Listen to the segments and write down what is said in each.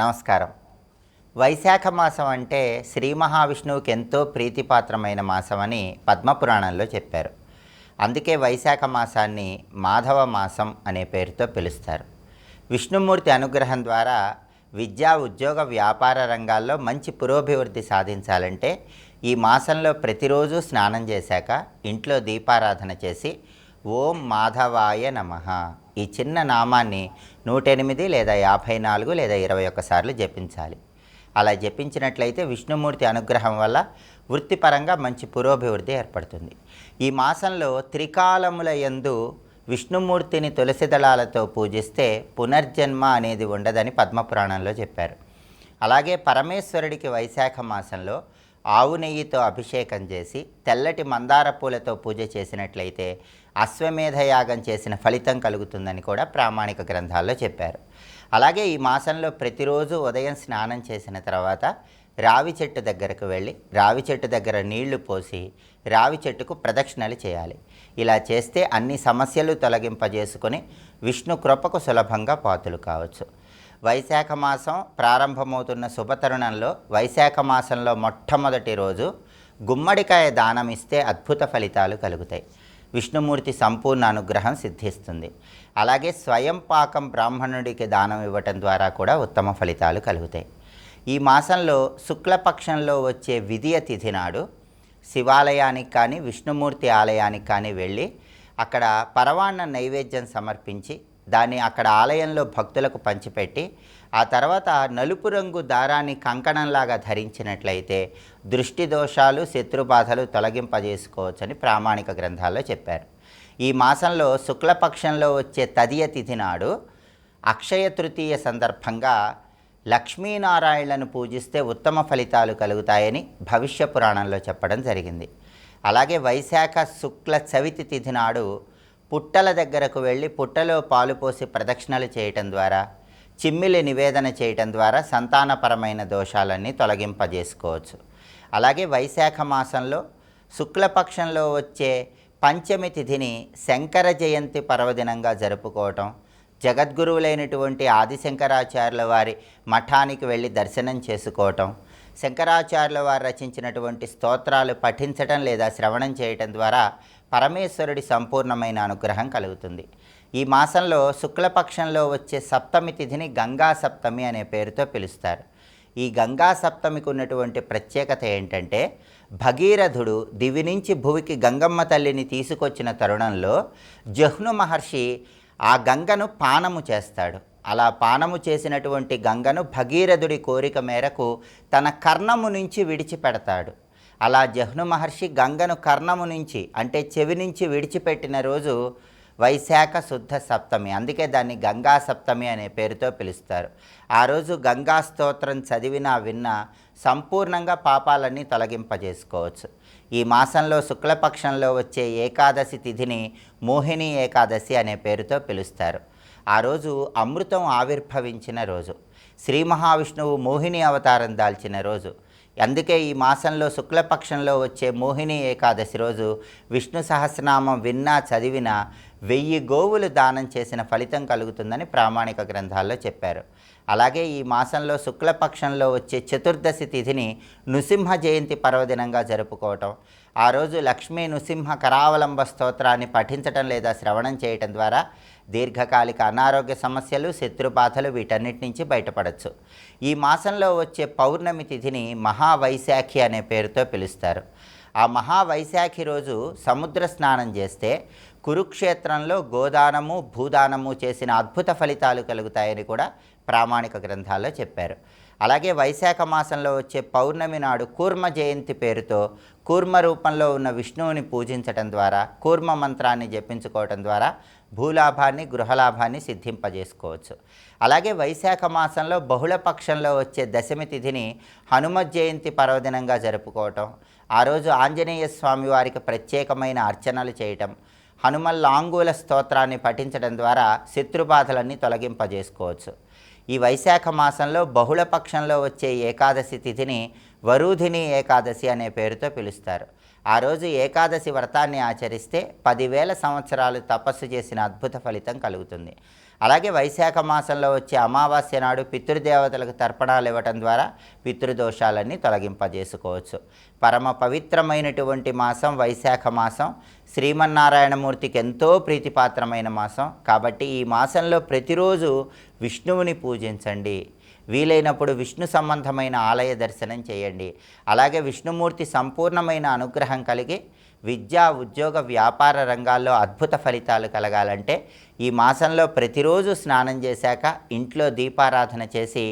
నమస్కారం. వైశాఖ మాసం అంటే శ్రీ మహావిష్ణువుకి ఎంతో ప్రీతిపాత్రమైన మాసం అని పద్మపురాణంలో చెప్పారు. అందుకే వైశాఖ మాసాన్ని మాధవ మాసం అనే పేరుతో పిలుస్తారు. విష్ణుమూర్తి అనుగ్రహం ద్వారా విద్యా ఉద్యోగ వ్యాపార రంగాల్లో మంచి పురోభివృద్ధి సాధించాలంటే ఈ మాసంలో ప్రతిరోజు స్నానం చేశాక ఇంట్లో దీపారాధన చేసి ఓం మాధవాయ నమః ఈ చిన్న నామాన్ని నూట ఎనిమిది లేదా యాభై నాలుగు లేదా ఇరవై ఒక్కసార్లు జపించాలి. అలా జపించినట్లయితే విష్ణుమూర్తి అనుగ్రహం వల్ల వృత్తిపరంగా మంచి పురోభివృద్ధి ఏర్పడుతుంది. ఈ మాసంలో త్రికాలముల యందు విష్ణుమూర్తిని తులసి దళాలతో పూజిస్తే పునర్జన్మ అనేది ఉండదని పద్మపురాణంలో చెప్పారు. అలాగే పరమేశ్వరుడికి వైశాఖ మాసంలో ఆవు నెయ్యితో అభిషేకం చేసి తెల్లటి మందార పూలతో పూజ చేసినట్లయితే అశ్వమేధ యాగం చేసిన ఫలితం కలుగుతుందని కూడా ప్రామాణిక గ్రంథాల్లో చెప్పారు. అలాగే ఈ మాసంలో ప్రతిరోజు ఉదయం స్నానం చేసిన తర్వాత రావి చెట్టు దగ్గరకు వెళ్ళి రావి చెట్టు దగ్గర నీళ్ళు పోసి రావి చెట్టుకు ప్రదక్షిణలు చేయాలి. ఇలా చేస్తే అన్ని సమస్యలు తొలగింపజేసుకొని విష్ణు కృపకు సులభంగా పాతులు కావచ్చు. వైశాఖ మాసం ప్రారంభమవుతున్న శుభతరుణంలో వైశాఖ మాసంలో మొట్టమొదటి రోజు గుమ్మడికాయ దానం ఇస్తే అద్భుత ఫలితాలు కలుగుతాయి. విష్ణుమూర్తి సంపూర్ణ అనుగ్రహం సిద్ధిస్తుంది. అలాగే స్వయం పాకం బ్రాహ్మణుడికి దానం ఇవ్వటం ద్వారా కూడా ఉత్తమ ఫలితాలు కలుగుతాయి. ఈ మాసంలో శుక్లపక్షంలో వచ్చే విధియ తిథి నాడు శివాలయానికి కానీ విష్ణుమూర్తి ఆలయానికి కానీ వెళ్ళి అక్కడ పరవాన్న నైవేద్యం సమర్పించి దాన్ని అక్కడ ఆలయంలో భక్తులకు పంచిపెట్టి ఆ తర్వాత నలుపు రంగు దారాన్ని కంకణంలాగా ధరించినట్లయితే దృష్టి దోషాలు శత్రుబాధలు తొలగింపజేసుకోవచ్చని ప్రామాణిక గ్రంథాల్లో చెప్పారు. ఈ మాసంలో శుక్లపక్షంలో వచ్చే తదియ తిథి నాడు అక్షయ తృతీయ సందర్భంగా లక్ష్మీనారాయణను పూజిస్తే ఉత్తమ ఫలితాలు కలుగుతాయని భవిష్య పురాణంలో చెప్పడం జరిగింది. అలాగే వైశాఖ శుక్ల చవితి తిథి నాడు పుట్టల దగ్గరకు వెళ్ళి పుట్టలో పాలు పోసి ప్రదక్షిణలు చేయటం ద్వారా చిమ్మిలి నివేదన చేయటం ద్వారా సంతానపరమైన దోషాలన్నీ తొలగింపజేసుకోవచ్చు. అలాగే వైశాఖ మాసంలో శుక్లపక్షంలో వచ్చే పంచమి తిథిని శంకర జయంతి పర్వదినంగా జరుపుకోవటం జగద్గురువులైనటువంటి ఆదిశంకరాచార్యుల వారి మఠానికి వెళ్ళి దర్శనం చేసుకోవటం శంకరాచార్యుల వారు రచించినటువంటి స్తోత్రాలు పఠించటం లేదా శ్రవణం చేయటం ద్వారా పరమేశ్వరుడి సంపూర్ణమైన అనుగ్రహం కలుగుతుంది. ఈ మాసంలో శుక్లపక్షంలో వచ్చే సప్తమి తిథిని గంగా సప్తమి అనే పేరుతో పిలుస్తారు. ఈ గంగా సప్తమికి ఉన్నటువంటి ప్రత్యేకత ఏంటంటే భగీరథుడు దివి నుంచి భువికి గంగమ్మ తల్లిని తీసుకొచ్చిన తరుణంలో జహ్ను మహర్షి ఆ గంగను పానము చేస్తాడు. అలా పానము చేసినటువంటి గంగను భగీరథుడి కోరిక మేరకు తన కర్ణము నుంచి విడిచిపెడతాడు. అలా జహ్ను మహర్షి గంగను కర్ణము నుంచి అంటే చెవి నుంచి విడిచిపెట్టిన రోజు వైశాఖ శుద్ధ సప్తమి అందుకే దాన్ని గంగా సప్తమి అనే పేరుతో పిలుస్తారు. ఆ రోజు గంగా స్తోత్రం చదివినా విన్నా సంపూర్ణంగా పాపాలన్నీ తొలగింపజేసుకోవచ్చు. ఈ మాసంలో శుక్లపక్షంలో వచ్చే ఏకాదశి తిథిని మోహిని ఏకాదశి అనే పేరుతో పిలుస్తారు. ఆ రోజు అమృతం ఆవిర్భవించిన రోజు. శ్రీ మహావిష్ణువు మోహిని అవతారం దాల్చిన రోజు. అందుకే ఈ మాసంలో శుక్లపక్షంలో వచ్చే మోహిని ఏకాదశి రోజు విష్ణు సహస్రనామం విన్నా చదివినా వెయ్యి గోవులు దానం చేసిన ఫలితం కలుగుతుందని ప్రామాణిక గ్రంథాల్లో చెప్పారు. అలాగే ఈ మాసంలో శుక్లపక్షంలో వచ్చే చతుర్దశి తిథిని నృసింహ జయంతి పర్వదినంగా జరుపుకోవటం. ఆ రోజు లక్ష్మీ నృసింహ కరావలంబ స్తోత్రాన్ని పఠించటం లేదా శ్రవణం చేయటం ద్వారా దీర్ఘకాలిక అనారోగ్య సమస్యలు శత్రుబాధలు వీటన్నిటి నుంచి బయటపడవచ్చు ఈ మాసంలో వచ్చే పౌర్ణమి తిథిని మహావైశాఖి అనే పేరుతో పిలుస్తారు. ఆ మహావైశాఖి రోజు సముద్ర స్నానం చేస్తే కురుక్షేత్రంలో గోదానము భూదానము చేసిన అద్భుత ఫలితాలు కలుగుతాయని కూడా ప్రామాణిక గ్రంథాల్లో చెప్పారు. అలాగే వైశాఖ మాసంలో వచ్చే పౌర్ణమి నాడు కూర్మ జయంతి పేరుతో కూర్మ రూపంలో ఉన్న విష్ణువుని పూజించటం ద్వారా కూర్మ మంత్రాన్ని జపించుకోవటం ద్వారా భూలాభాన్ని గృహలాభాన్ని సిద్ధింపజేసుకోవచ్చు. అలాగే వైశాఖ మాసంలో బహుళ పక్షంలో వచ్చే దశమి తిథిని హనుమత్ జయంతి పర్వదినంగా జరుపుకోవటం ఆ రోజు ఆంజనేయ స్వామి వారికి ప్రత్యేకమైన అర్చనలు చేయటం హనుమల్లాంగుల స్తోత్రాన్ని పఠించడం ద్వారా శత్రుబాధలన్నీ తొలగింపజేసుకోవచ్చు. ఈ వైశాఖ మాసంలో బహుళ పక్షంలో వచ్చే ఏకాదశి తిథిని వరూధిని ఏకాదశి అనే పేరుతో పిలుస్తారు. ఆ రోజు ఏకాదశి వ్రతాన్ని ఆచరిస్తే పదివేల సంవత్సరాలు తపస్సు చేసిన అద్భుత ఫలితం కలుగుతుంది. అలాగే వైశాఖ మాసంలో వచ్చే అమావాస్య నాడు పితృదేవతలకు తర్పణాలు ఇవ్వటం ద్వారా పితృదోషాలన్నీ తొలగింపజేసుకోవచ్చు. పరమ పవిత్రమైనటువంటి మాసం వైశాఖ మాసం. శ్రీమన్నారాయణమూర్తికి ఎంతో ప్రీతిపాత్రమైన మాసం. కాబట్టి ఈ మాసంలో ప్రతిరోజు విష్ణువుని పూజించండి. వీలైనప్పుడు విష్ణు సంబంధమైన ఆలయ దర్శనం చేయండి. అలాగే విష్ణుమూర్తి సంపూర్ణమైన అనుగ్రహం కలిగి విద్యా ఉద్యోగ వ్యాపార రంగాల్లో అద్భుత ఫలితాలు కలగాలంటే ఈ మాసంలో ప్రతిరోజు స్నానం చేశాక ఇంట్లో దీపారాధన చేసి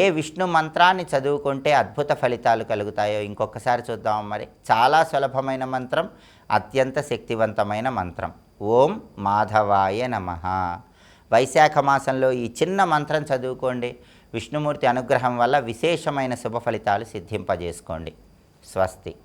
ఏ విష్ణు మంత్రాన్ని చదువుకుంటే అద్భుత ఫలితాలు కలుగుతాయో ఇంకొకసారి చూద్దాం మరి. చాలా సులభమైన మంత్రం అత్యంత శక్తివంతమైన మంత్రం. ఓం మాధవాయ నమ. వైశాఖ మాసంలో ఈ చిన్న మంత్రం చదువుకోండి. విష్ణుమూర్తి అనుగ్రహం వల్ల విశేషమైన శుభ ఫలితాలు సిద్ధింపజేసుకోండి. స్వస్తి.